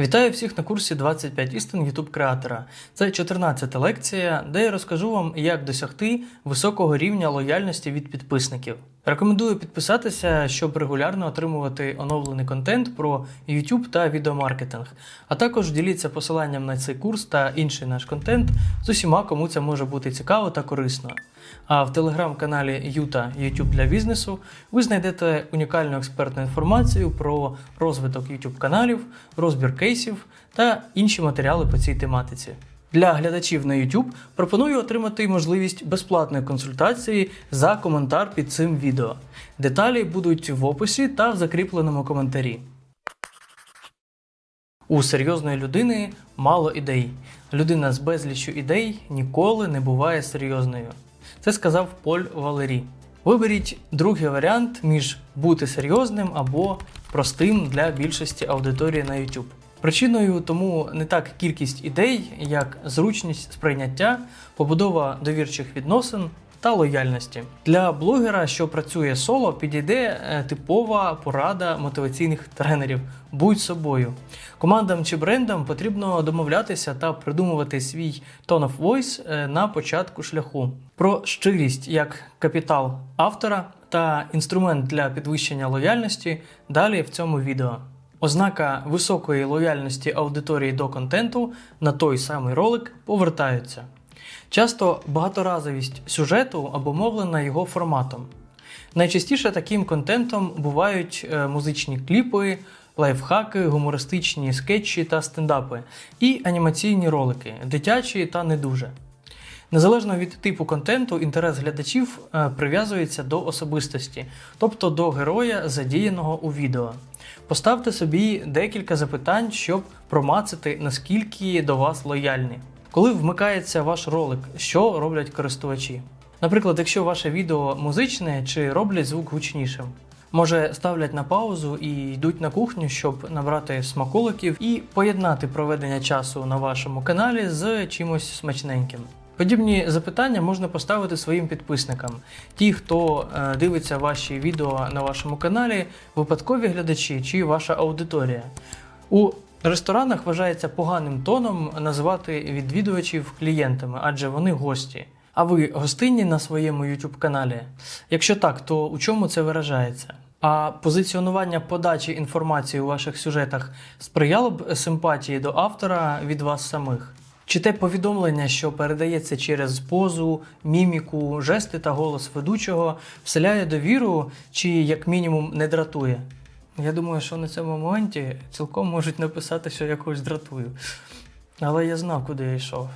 Вітаю всіх на курсі 25 істин YouTube креатора. Це 14 лекція, де я розкажу вам, як досягти високого рівня лояльності від підписників. Рекомендую підписатися, щоб регулярно отримувати оновлений контент про YouTube та відеомаркетинг. А також діліться посиланням на цей курс та інший наш контент з усіма, кому це може бути цікаво та корисно. А в телеграм-каналі Юта YouTube для бізнесу ви знайдете унікальну експертну інформацію про розвиток YouTube каналів, розбір кейсів та інші матеріали по цій тематиці. Для глядачів на YouTube пропоную отримати можливість безплатної консультації за коментар під цим відео. Деталі будуть в описі та в закріпленому коментарі. У серйозної людини мало ідей. Людина з безліччю ідей ніколи не буває серйозною. Це сказав Поль Валері. Виберіть другий варіант між бути серйозним або простим для більшості аудиторії на YouTube. Причиною тому не так кількість ідей, як зручність сприйняття, побудова довірчих відносин та лояльності. Для блогера, що працює соло, підійде е, типова порада мотиваційних тренерів. Будь собою. Командам чи брендам потрібно домовлятися та придумувати свій tone of voice е, на початку шляху. Про щирість як капітал автора та інструмент для підвищення лояльності далі в цьому відео. Ознака високої лояльності аудиторії до контенту на той самий ролик повертаються. Часто багаторазовість сюжету обумовлена його форматом. Найчастіше таким контентом бувають е, музичні кліпи, лайфхаки, гумористичні скетчі та стендапи, і анімаційні ролики, дитячі та не дуже. Незалежно від типу контенту, інтерес глядачів е, прив'язується до особистості, тобто до героя, задіяного у відео. Поставте собі декілька запитань, щоб промацати, наскільки до вас лояльні. Коли вмикається ваш ролик, що роблять користувачі? Наприклад, якщо ваше відео музичне чи роблять звук гучнішим. Може, ставлять на паузу і йдуть на кухню, щоб набрати смаколиків і поєднати проведення часу на вашому каналі з чимось смачненьким. Подібні запитання можна поставити своїм підписникам. Ті, хто е, дивиться ваші відео на вашому каналі, випадкові глядачі чи ваша аудиторія. У ресторанах вважається поганим тоном називати відвідувачів клієнтами, адже вони гості. А ви гостинні на своєму YouTube каналі? Якщо так, то у чому це виражається? А позиціонування подачі інформації у ваших сюжетах сприяло б симпатії до автора від вас самих? Чи те повідомлення, що передається через позу, міміку, жести та голос ведучого, вселяє довіру чи, як мінімум, не дратує? Я думаю, що на цьому моменті цілком можуть написати, що я когось дратую. Але я знав, куди я йшов.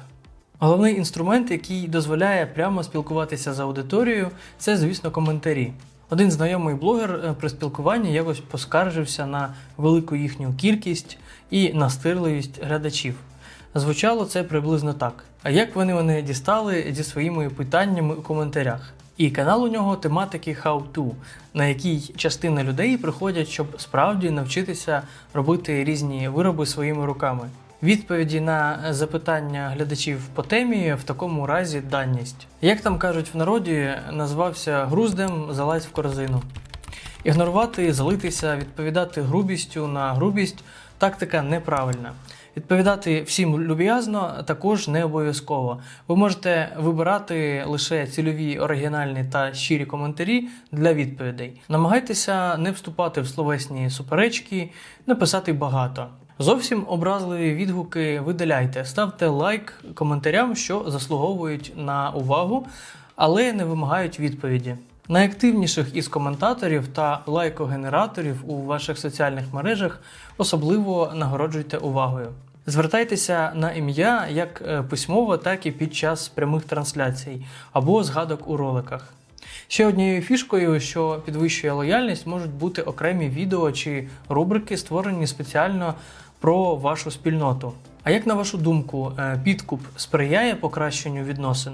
Головний інструмент, який дозволяє прямо спілкуватися з аудиторією, це, звісно, коментарі. Один знайомий блогер е, при спілкуванні якось поскаржився на велику їхню кількість і настирливість глядачів. Звучало це приблизно так. А як вони мене дістали зі своїми питаннями у коментарях? І канал у нього тематики How to, на якій частина людей приходять, щоб справді навчитися робити різні вироби своїми руками. Відповіді на запитання глядачів по темі в такому разі даність. Як там кажуть в народі, назвався груздем, залазь в корзину. Ігнорувати, залитися, відповідати грубістю на грубість тактика неправильна. Відповідати всім люб'язно також не обов'язково. Ви можете вибирати лише цільові, оригінальні та щирі коментарі для відповідей. Намагайтеся не вступати в словесні суперечки, не писати багато. Зовсім образливі відгуки видаляйте, ставте лайк коментарям, що заслуговують на увагу, але не вимагають відповіді. Найактивніших із коментаторів та лайкогенераторів у ваших соціальних мережах особливо нагороджуйте увагою. Звертайтеся на ім'я як е, письмово, так і під час прямих трансляцій або згадок у роликах. Ще однією фішкою, що підвищує лояльність, можуть бути окремі відео чи рубрики, створені спеціально про вашу спільноту. А як на вашу думку, е, підкуп сприяє покращенню відносин?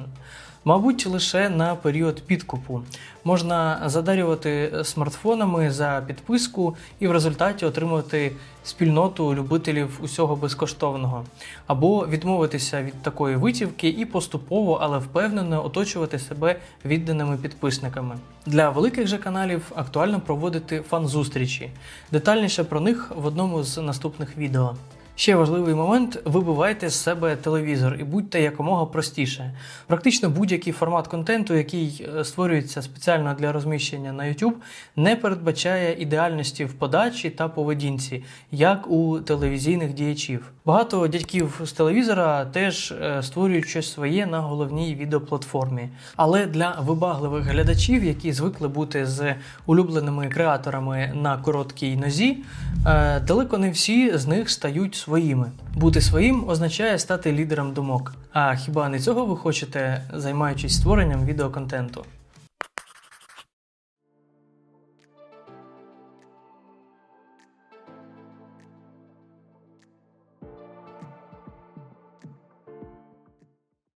Мабуть, лише на період підкупу. Можна задарювати смартфонами за підписку і в результаті отримувати спільноту любителів усього безкоштовного, або відмовитися від такої витівки і поступово, але впевнено оточувати себе відданими підписниками. Для великих же каналів актуально проводити фан-зустрічі. Детальніше про них в одному з наступних відео. Ще важливий момент: вибивайте з себе телевізор і будьте якомога простіше. Практично будь-який формат контенту, який е, створюється спеціально для розміщення на YouTube, не передбачає ідеальності в подачі та поведінці, як у телевізійних діячів. Багато дядьків з телевізора теж е, створюють щось своє на головній відеоплатформі. Але для вибагливих глядачів, які звикли бути з улюбленими креаторами на короткій нозі, е, далеко не всі з них стають своїми. Бути своїм означає стати лідером думок. А хіба не цього ви хочете, займаючись створенням відеоконтенту?